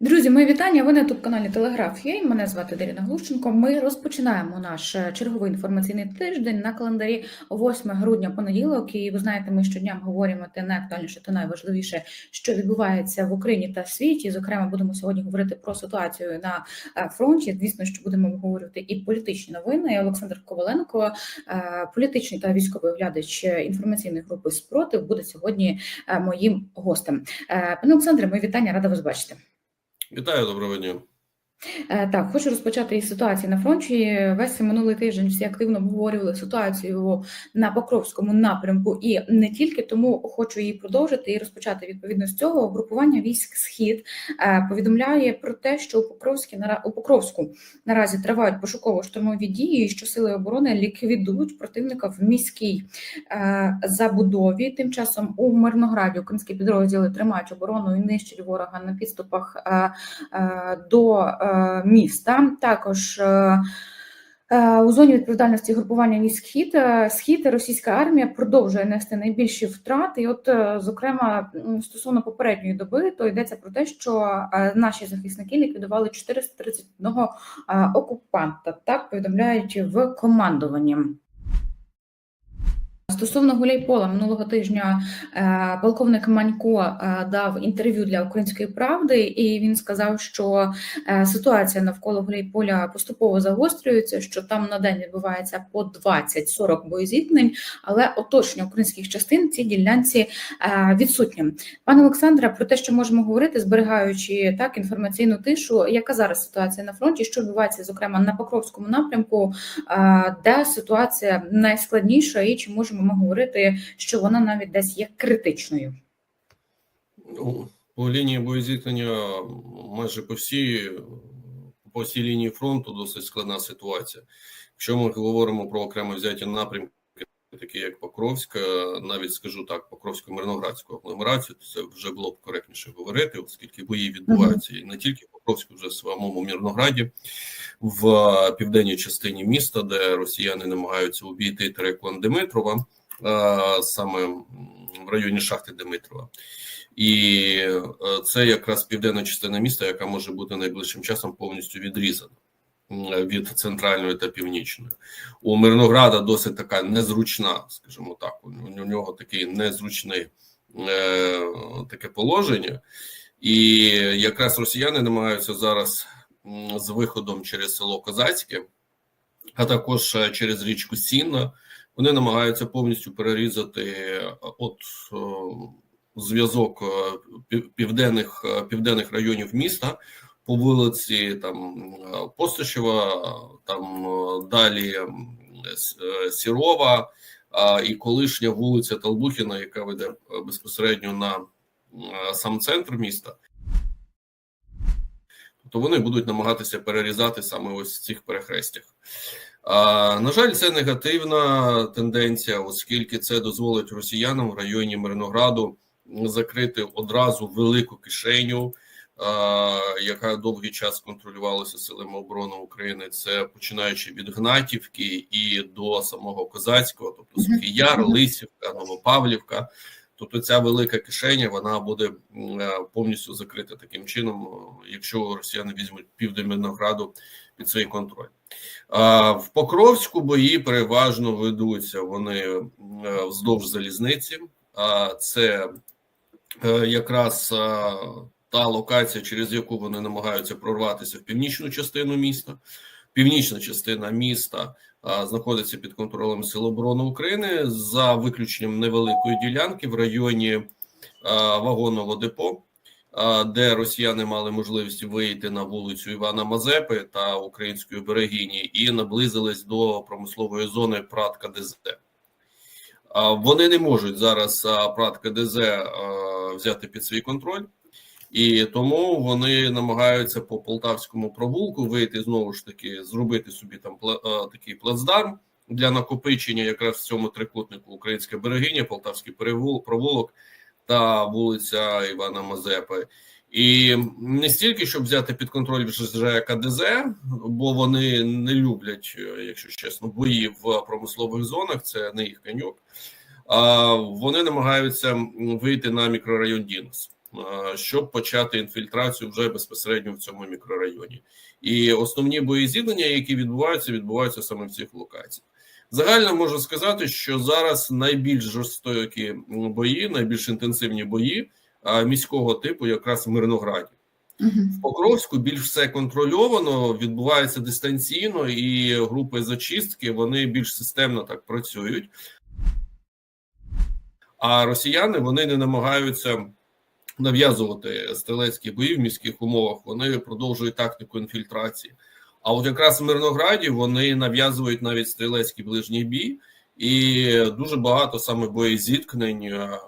Друзі, мої вітання. Ви на youtube каналі Телеграф. Я мене звати Дарина Глущенко. Ми розпочинаємо наш е, черговий інформаційний тиждень на календарі 8 грудня понеділок. І ви знаєте, ми щодня говоримо те найактуальніше та найважливіше, що відбувається в Україні та світі. Зокрема, будемо сьогодні говорити про ситуацію на е, фронті. Звісно, що будемо обговорювати і політичні новини. Олександр Коваленко, е, політичний та військовий оглядач інформаційної групи спротив, буде сьогодні моїм гостем. Пане Олександре, мої вітання, рада вас бачити. Вітаю, доброго дня. Е, Так, хочу розпочати із ситуації на фронті. Весь минулий тиждень всі активно обговорювали ситуацію на Покровському напрямку, і не тільки тому хочу її продовжити і розпочати відповідно з цього. Групування військ Схід е, повідомляє про те, що у Покровській у Покровську наразі тривають пошуково-штурмові дії, що сили оборони ліквідують противника в міській е, забудові. Тим часом у Мирнограді українські підрозділи тримають оборону і нищать ворога на підступах до міста. Також е, е, у зоні відповідальності групування військ Схід, е, Схід російська армія продовжує нести найбільші втрати. І, от, е, зокрема, стосовно попередньої доби, то йдеться про те, що е, наші захисники ліквідували 431 е, окупанта. Так повідомляють в командуванні. Стосовно Гуляйпола минулого тижня е, полковник Манько е, дав інтерв'ю для Української правди, і він сказав, що е, ситуація навколо Гуляйполя поступово загострюється, що там на день відбувається по 20-40 боєзіткнень, але оточення українських частин цій ділянці відсутнє. Пане Олександре, про те, що можемо говорити, зберігаючи так інформаційну тишу, яка зараз ситуація на фронті, що відбувається, зокрема на Покровському напрямку, де ситуація найскладніша, і чи можемо ми говорити, що вона навіть десь є критичною? Ну, по лінії боєзіткнення майже по всій, по всій лінії фронту досить складна ситуація. Якщо ми говоримо про окремо взяті напрямки, такі як Покровська, навіть скажу так, Покровсько-Мирноградську агломерацію, то це вже було б коректніше говорити, оскільки бої відбуваються і не тільки в Покровську, вже в самому Мирнограді, в південній частині міста, де росіяни намагаються обійти Тереклан Димитрова, а, саме в районі шахти Димитрова. І е, це якраз південна частина міста, яка може бути найближчим часом повністю відрізана від центральної та північної. У Мирнограда досить така незручна, скажімо так. У нього такий незручне е, таке положення, і якраз росіяни намагаються зараз з виходом через село Козацьке, а також е, через річку Сінна. Вони намагаються повністю перерізати е, от е, зв'язок південних південних районів міста по вулиці там е, Постишева, там е, далі е, Сірова і колишня вулиця Толбухіна, яка веде безпосередньо на сам центр міста. Тобто вони будуть намагатися перерізати саме ось в цих перехрестях. А, на жаль, це негативна тенденція, оскільки це дозволить росіянам в районі Мирнограду закрити одразу велику кишеню, яка довгий час контролювалася силами оборони України. Це починаючи від Гнатівки і до самого Козацького, тобто Сухий Яр, Лисівка, Новопавлівка. Тобто ця велика кишеня вона буде е, повністю закрита таким чином, е, якщо росіяни візьмуть південь Мирнограду під свій контроль. В Покровську бої переважно ведуться вони е, вздовж залізниці. А це якраз та локація, через яку вони намагаються прорватися в північну частину міста. Північна частина міста а, знаходиться під контролем Сил оборони України за виключенням невеликої ділянки в районі а, вагонного депо, а, де росіяни мали можливість вийти на вулицю Івана Мазепи та української берегині і наблизились до промислової зони Прат КДЗ. А, Вони не можуть зараз а, Прат КДЗ а, взяти під свій контроль. І тому вони намагаються по полтавському провулку вийти знову ж таки, зробити собі там такий плацдарм для накопичення якраз в цьому трикутнику Українська берегиня, Полтавський провулок та вулиця Івана Мазепи. І не стільки, щоб взяти під контроль вже КДЗ, бо вони не люблять, е, якщо чесно, бої в промислових зонах, це не їх коньок. А вони намагаються вийти на мікрорайон Дінос. Е, щоб почати інфільтрацію вже безпосередньо в цьому мікрорайоні. І основні бої зіткнення, які відбуваються, відбуваються саме в цих локаціях. Загально можу сказати, що зараз найбільш жорстокі бої, найбільш інтенсивні бої міського типу, якраз в Мирнограді. В Покровську більш все контрольовано, відбувається дистанційно, і групи зачистки вони більш системно так працюють. А росіяни вони не намагаються нав'язувати стрілецькі бої в міських умовах. Вони продовжують тактику інфільтрації. А от якраз в Мирнограді вони нав'язують навіть стрілецький ближній бій, і дуже багато саме боєзіткнень е,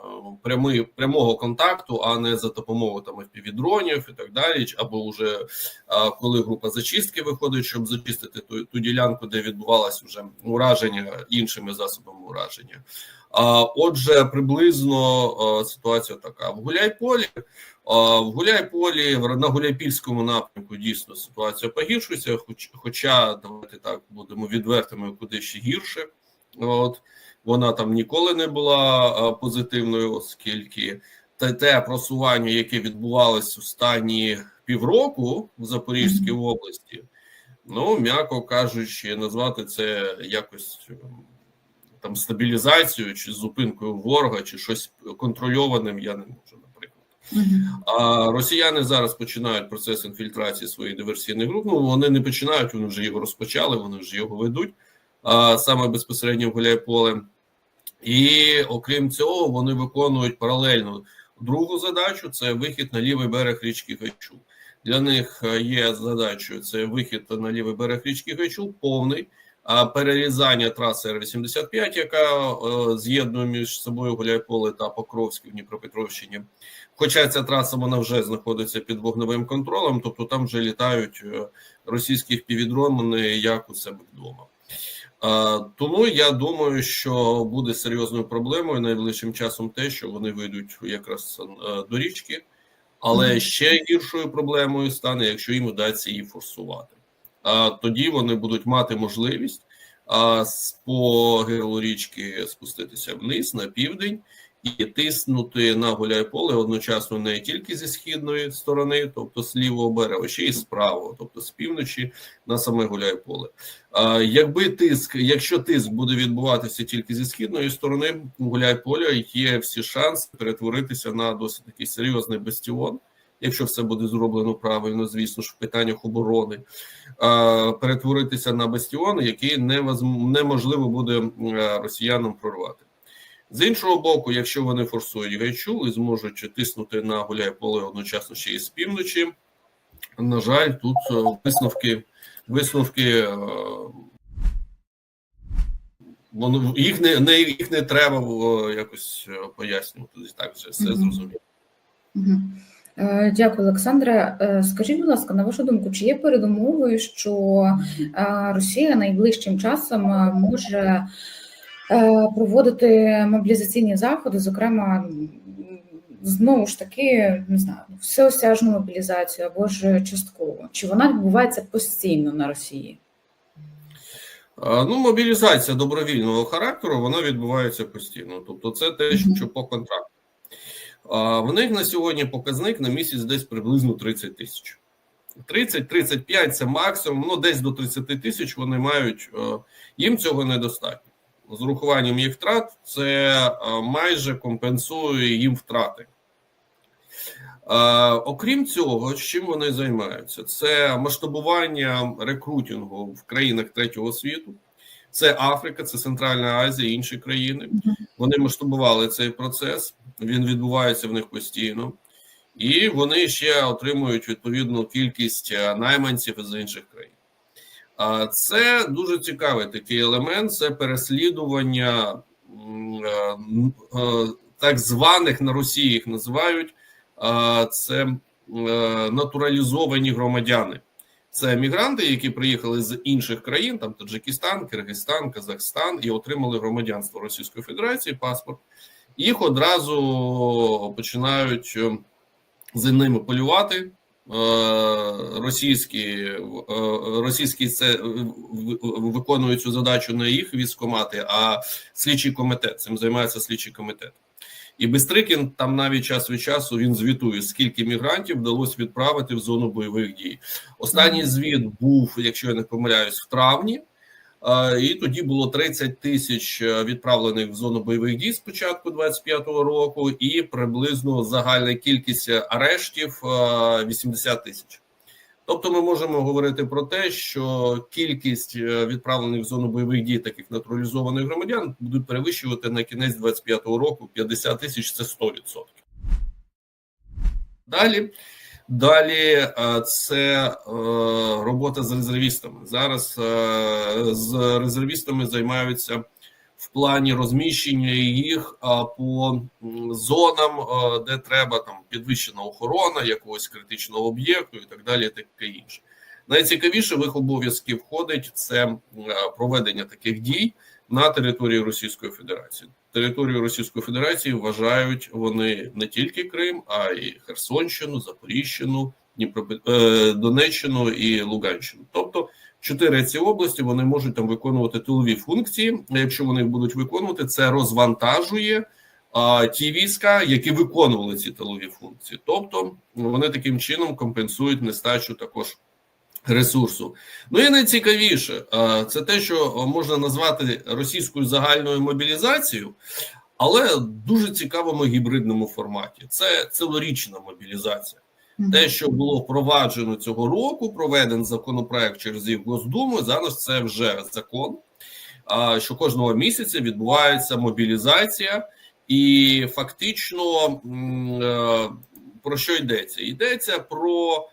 прямий, прямого контакту, а не за допомогою там FPV-дронів і так далі. Або вже коли група зачистки виходить, щоб зачистити ту, ту ділянку, де відбувалося вже ураження іншими засобами ураження. А, Отже, приблизно ситуація така: в Гуляйполі. В Гуляйполі на Гуляйпільському напрямку дійсно ситуація погіршується, хоч, хоча давайте так будемо відвертими, куди ще гірше. От вона там ніколи не була позитивною, оскільки те, те просування, яке відбувалось останні півроку в Запорізькій області, ну м'яко кажучи, назвати це якось там стабілізацією чи зупинкою ворога, чи щось контрольованим, я не можу, наприклад. А росіяни зараз починають процес інфільтрації своїх диверсійних груп. Ну вони не починають, вони вже його розпочали, вони вже його ведуть. Саме безпосередньо в Гуляйполе. І окрім цього, вони виконують паралельно другу задачу: це вихід на лівий берег річки Гайчу. Для них е, є задачою це вихід на лівий берег річки Гайчу, повний а перерізання траси Р-85, яка е, з'єднує між собою Гуляйполе та Покровське в Дніпропетровщині. Хоча ця траса вона вже знаходиться під вогневим контролем, тобто там вже літають е, російські впівдрони як у себе вдома. Тому я думаю, що буде серйозною проблемою найближчим часом те, що вони вийдуть якраз е, до річки, але ще гіршою проблемою стане, якщо їм вдасться її форсувати. А тоді вони будуть мати можливість а, по геолу річки спуститися вниз на південь і тиснути на Гуляйполе одночасно не тільки зі східної сторони, тобто з лівого берега, ще й з правого, тобто з півночі на саме Гуляйполе. А, якби тиск, якщо тиск буде відбуватися тільки зі східної сторони, Гуляйполя є всі шанси перетворитися на досить такий серйозний бастіон. Якщо все буде зроблено правильно, звісно ж, в питаннях оборони, перетворитися на бастіон, який невозм- неможливо буде е, росіянам прорвати. З іншого боку, якщо вони форсують Гайчул і зможуть тиснути на Гуляйполе одночасно ще й з півночі, на жаль, тут е, висновки, висновки е, воно їх не, не їх не треба було якось е, пояснювати. Так вже все зрозуміло. Дякую, Олександре. Скажіть, будь ласка, на вашу думку, чи є передумовою, що Росія найближчим часом може проводити мобілізаційні заходи, зокрема, знову ж таки, не знаю, всеосяжну мобілізацію або ж частково? Чи вона відбувається постійно на Росії? Ну, мобілізація добровільного характеру вона відбувається постійно. Тобто, це те, що по контракту. В них на сьогодні показник на місяць десь приблизно 30 тисяч. 30-35 це максимум, ну десь до 30 тисяч вони мають, е, їм цього недостатньо. З урахуванням їх втрат, це е, майже компенсує їм втрати. Е, Окрім цього, чим вони займаються? Це масштабування рекрутингу в країнах третього світу. Це Африка, це Центральна Азія, інші країни. Вони масштабували цей процес. Він відбувається в них постійно, і вони ще отримують відповідну кількість е, найманців із інших країн. А це дуже цікавий такий елемент. Це переслідування е, е, так званих на Росії їх називають. Це е, натуралізовані громадяни. Це мігранти, які приїхали з інших країн, там Таджикистан, Киргизстан, Казахстан, і отримали громадянство Російської Федерації, паспорт. Їх одразу починають е, за ними полювати. Е, Російські е, російські це виконують цю задачу не їх військомати, а слідчий комітет. Цим займається слідчий комітет. І Бестрикін там навіть час від часу він звітує, скільки мігрантів вдалося відправити в зону бойових дій. Останній звіт був, якщо я не помиляюсь, в травні. Е, І тоді було 30 тисяч е, відправлених в зону бойових дій з початку 25-го року, і приблизно загальна кількість арештів е, 80 тисяч. Тобто, ми можемо говорити про те, що кількість е, відправлених в зону бойових дій таких натуралізованих громадян будуть перевищувати на кінець 25-го року 50 тисяч це 100%. Далі. Далі е, це е, робота з резервістами. Зараз е, з резервістами займаються в плані розміщення їх по зонам, де треба там підвищена охорона якогось критичного об'єкту і так далі. Таке інше. Найцікавіше в їх обов'язки входить це проведення таких дій на території Російської Федерації. Територію Російської Федерації вважають вони не тільки Крим, а й Херсонщину, Запоріжжяну, Дніпропет... Донеччину і Луганщину. Тобто чотири ці області вони можуть там виконувати тилові функції. Якщо вони будуть виконувати, це розвантажує а, ті війська, які виконували ці тилові функції. Тобто вони таким чином компенсують нестачу також ресурсу. Ну і найцікавіше, це те, що можна назвати російською загальною мобілізацією, але дуже цікавому гібридному форматі. Це цілорічна мобілізація. Те, що було впроваджено цього року, проведений законопроект через їх Госдуму. Зараз це вже закон. Що кожного місяця відбувається мобілізація, і фактично е, про що йдеться? Йдеться про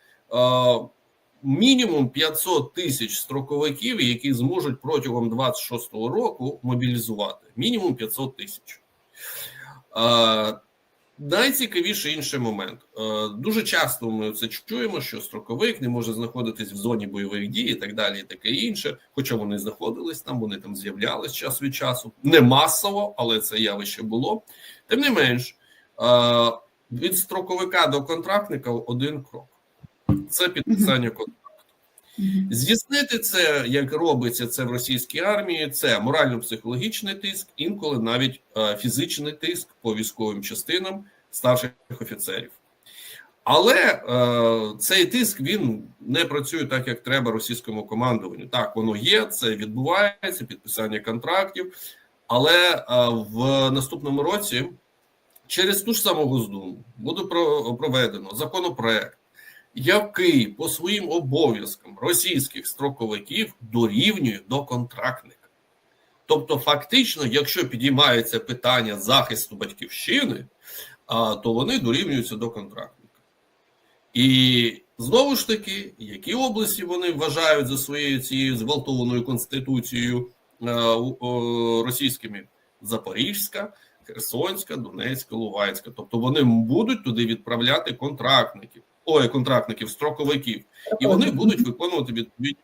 мінімум 500 тисяч строковиків, які зможуть протягом 26-го року мобілізувати. Мінімум 500 тисяч. Найцікавіший інший момент. Дуже часто ми це чуємо, що строковик не може знаходитись в зоні бойових дій і так далі, і таке інше. Хоча вони знаходились там, вони там з'являлись час від часу. Не масово, але це явище було. Тим не менш, від строковика до контрактника один крок. Це підписання контракту. Здійснити це, як робиться це в російській армії, це морально-психологічний тиск, інколи навіть е, фізичний тиск по військовим частинам старших офіцерів. Але е, цей тиск він не працює так, як треба російському командуванню. Так, воно є, це відбувається, підписання контрактів, але е, в наступному році через ту ж саму Госдуму буде проведено законопроект який по своїм обов'язкам російських строковиків дорівнює до контрактника. Тобто, фактично, якщо підіймається питання захисту батьківщини, то вони дорівнюються до контрактника. І знову ж таки, які області вони вважають за своєю цією зґвалтованою конституцією російськими Запорізька, Херсонська, Донецька, Луганська. Тобто вони будуть туди відправляти контрактників ой, контрактників, строковиків, і вони будуть виконувати відповідні.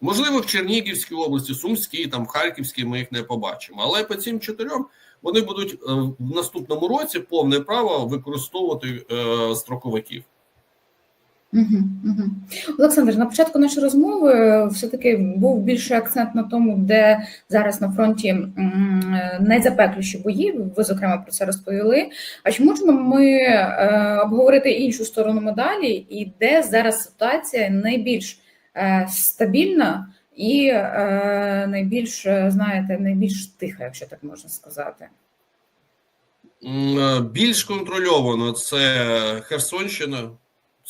Можливо, в Чернігівській області, Сумській, там Харківській ми їх не побачимо. Але по цим чотирьом вони будуть е, в наступному році повне право використовувати е, строковиків. Угу, угу. Олександр, на початку нашої розмови все-таки був більший акцент на тому, де зараз на фронті найзапекліші бої. Ви зокрема про це розповіли. А чи можемо ми е, обговорити іншу сторону медалі, і де зараз ситуація найбільш е, стабільна і е, найбільш знаєте, найбільш тиха, якщо так можна сказати? Більш контрольовано це Херсонщина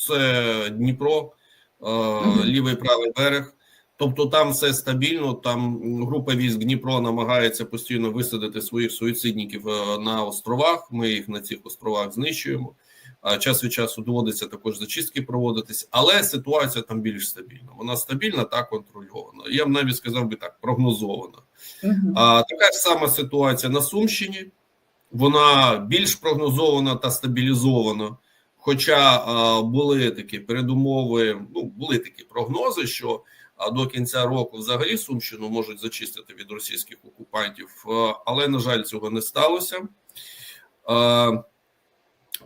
це Дніпро, лівий правий берег. Тобто там все стабільно. Там група військ Дніпро намагається постійно висадити своїх суїцидників е, на островах. Ми їх на цих островах знищуємо. А час від часу доводиться також зачистки проводитись, але ситуація там більш стабільна. Вона стабільна та контрольована. Я б навіть сказав би так, прогнозована. А така ж сама ситуація на Сумщині. Вона більш прогнозована та стабілізована. Хоча були такі передумови, ну були такі прогнози, що до кінця року взагалі Сумщину можуть зачистити від російських окупантів, але на жаль, цього не сталося.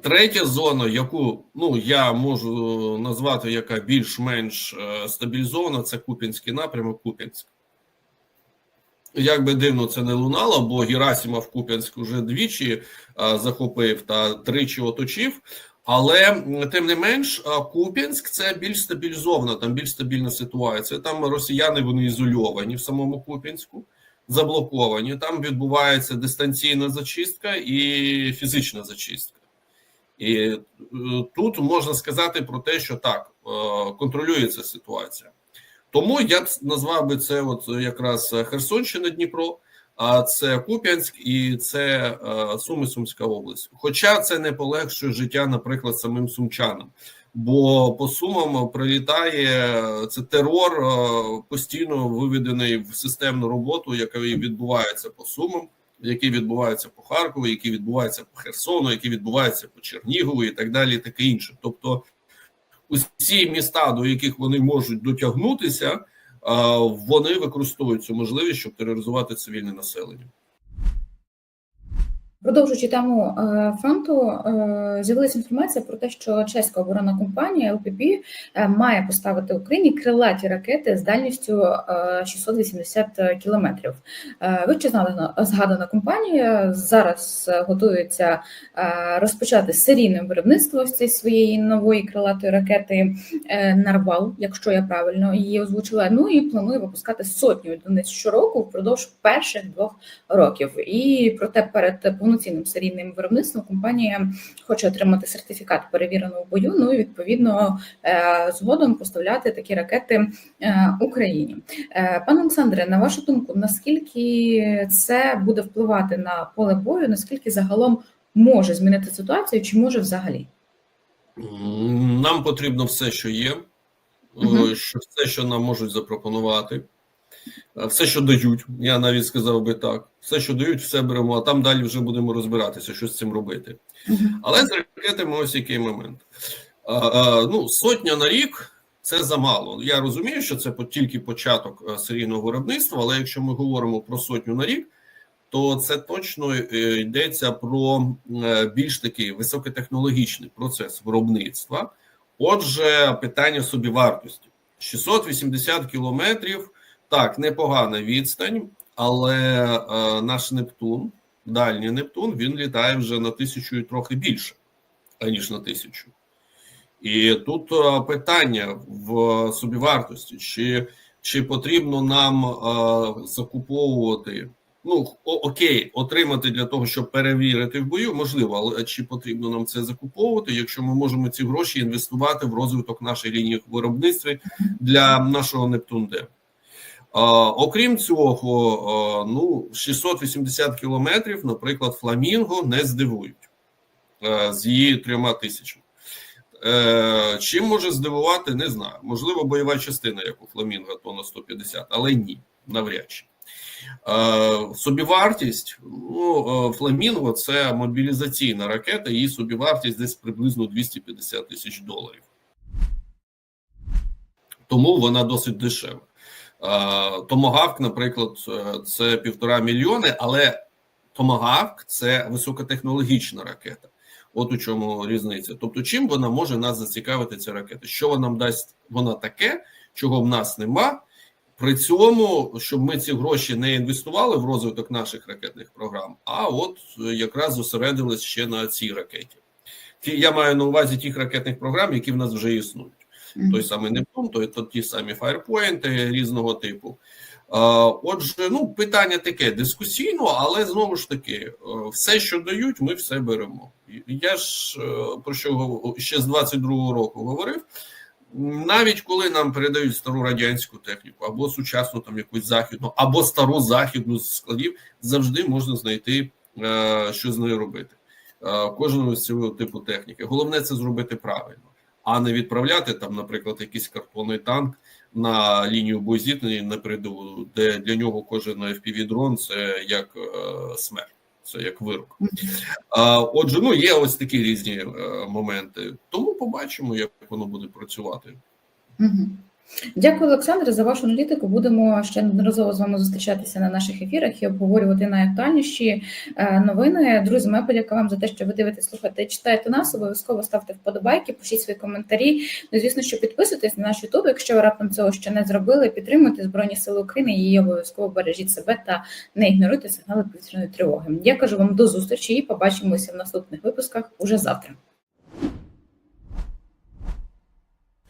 Третя зона, яку ну я можу назвати, яка більш-менш стабілізована, це Купінський напрямок. Купінськ. Як би дивно це не лунало, бо Герасимов Куп'янськ вже двічі захопив та тричі оточив. Але тим не менш, Куп'янськ це більш стабілізована, там більш стабільна ситуація. Там росіяни вони ізольовані в самому Куп'янську, заблоковані. Там відбувається дистанційна зачистка і фізична зачистка. І е, тут можна сказати про те, що так е, контролюється ситуація. Тому я б назвав би це от якраз Херсонщина, Дніпро, а це Куп'янськ і це е, Суми Сумська область. Хоча це не полегшує життя, наприклад, самим сумчанам. Бо по сумам прилітає це терор е, постійно виведений в системну роботу, яка відбувається по сумам, який відбувається по Харкову, який відбувається по Херсону, який відбувається по Чернігову і так далі, і таке інше. Тобто, усі міста, до яких вони можуть дотягнутися, вони використовують цю можливість, щоб тероризувати цивільне населення. Продовжуючи тему е, фронту, е, з'явилася інформація про те, що чеська оборонна компанія ЛПП е, має поставити Україні крилаті ракети з дальністю е, 680 кілометрів. Вище згадана, компанія зараз готується розпочати серійне виробництво цієї своєї нової крилатої ракети Нарвал, якщо я правильно її озвучила. Ну і планує випускати сотню одиниць щороку впродовж перших двох років. І проте перед повноцінним серійним виробництвом компанія хоче отримати сертифікат перевіреного в бою. Ну і відповідно е, згодом поставляти такі ракети е, Україні. Е, Пане Олександре, на вашу думку, наскільки це буде впливати на поле бою? Наскільки загалом може змінити ситуацію, чи може взагалі? Нам потрібно все, що є, е, що все, що нам можуть запропонувати, все, що дають. Я навіть сказав би так. Все, що дають, все беремо, а там далі вже будемо розбиратися, що з цим робити. Але з ракетами ось який момент. А, а, ну, сотня на рік це замало. Я розумію, що це тільки початок е, серійного виробництва, але якщо ми говоримо про сотню на рік, то це точно е, йдеться про е, більш такий високотехнологічний процес виробництва. Отже, питання собівартості: 680 кілометрів. Так, непогана відстань, але е, наш Нептун, дальній Нептун, він літає вже на тисячу і трохи більше, аніж на тисячу. І тут е, питання в собівартості: чи, чи потрібно нам е, закуповувати? Ну, окей, отримати для того, щоб перевірити в бою, можливо, але чи потрібно нам це закуповувати, якщо ми можемо ці гроші інвестувати в розвиток нашої лінії виробництва для нашого Нептун Д? А, окрім цього, ну 680 кілометрів, наприклад, Фламінго не здивують з її трьома тисячами. Е, чим може здивувати, не знаю. Можливо, бойова частина, як у Фламінго, то на 150, але ні, навряд чи. Е, собівартість ну, е, Фламінго це мобілізаційна ракета, її собівартість десь приблизно 250 тисяч доларів. Тому вона досить дешева. Е, Томагавк, наприклад, е, це півтора мільйони, але Томагавк це високотехнологічна ракета. От у чому різниця. Тобто, чим вона може нас зацікавити, ця ракета? Що вона нам дасть вона таке, чого в нас нема. При цьому, щоб ми ці гроші не інвестували в розвиток наших ракетних програм, а от е, якраз зосередились ще на цій ракеті. Ті, я маю на увазі тих ракетних програм, які в нас вже існують той самий Нептун, той, то ті самі фаєрпоінти різного типу. Отже, ну питання таке дискусійно, але знову ж таки, е, все, що дають, ми все беремо. Я ж е, про що ще з 22-го року говорив. Навіть коли нам передають стару радянську техніку, або сучасну там якусь західну, або стару західну з складів, завжди можна знайти, е, що з нею робити. Кожного з цього типу техніки. Головне це зробити правильно а не відправляти там, наприклад, якийсь картонний танк на лінію боєзіткнення на передову, де для нього кожен fpv дрон це як е, смерть, це як вирок. А, отже, ну є ось такі різні е, моменти. Тому побачимо, як воно буде працювати. Мгм. Дякую, Олександре, за вашу аналітику. Будемо ще неодноразово з вами зустрічатися на наших ефірах і обговорювати найактуальніші е, новини. Друзі, моя подяка вам за те, що ви дивитесь, слухаєте читаєте нас. Обов'язково ставте вподобайки, пишіть свої коментарі. Ну, звісно, що підписуйтесь на наш Ютуб. Якщо ви раптом цього ще не зробили, підтримуйте Збройні Сили України і обов'язково бережіть себе та не ігноруйте сигнали повітряної тривоги. Я кажу вам до зустрічі і побачимося в наступних випусках уже завтра.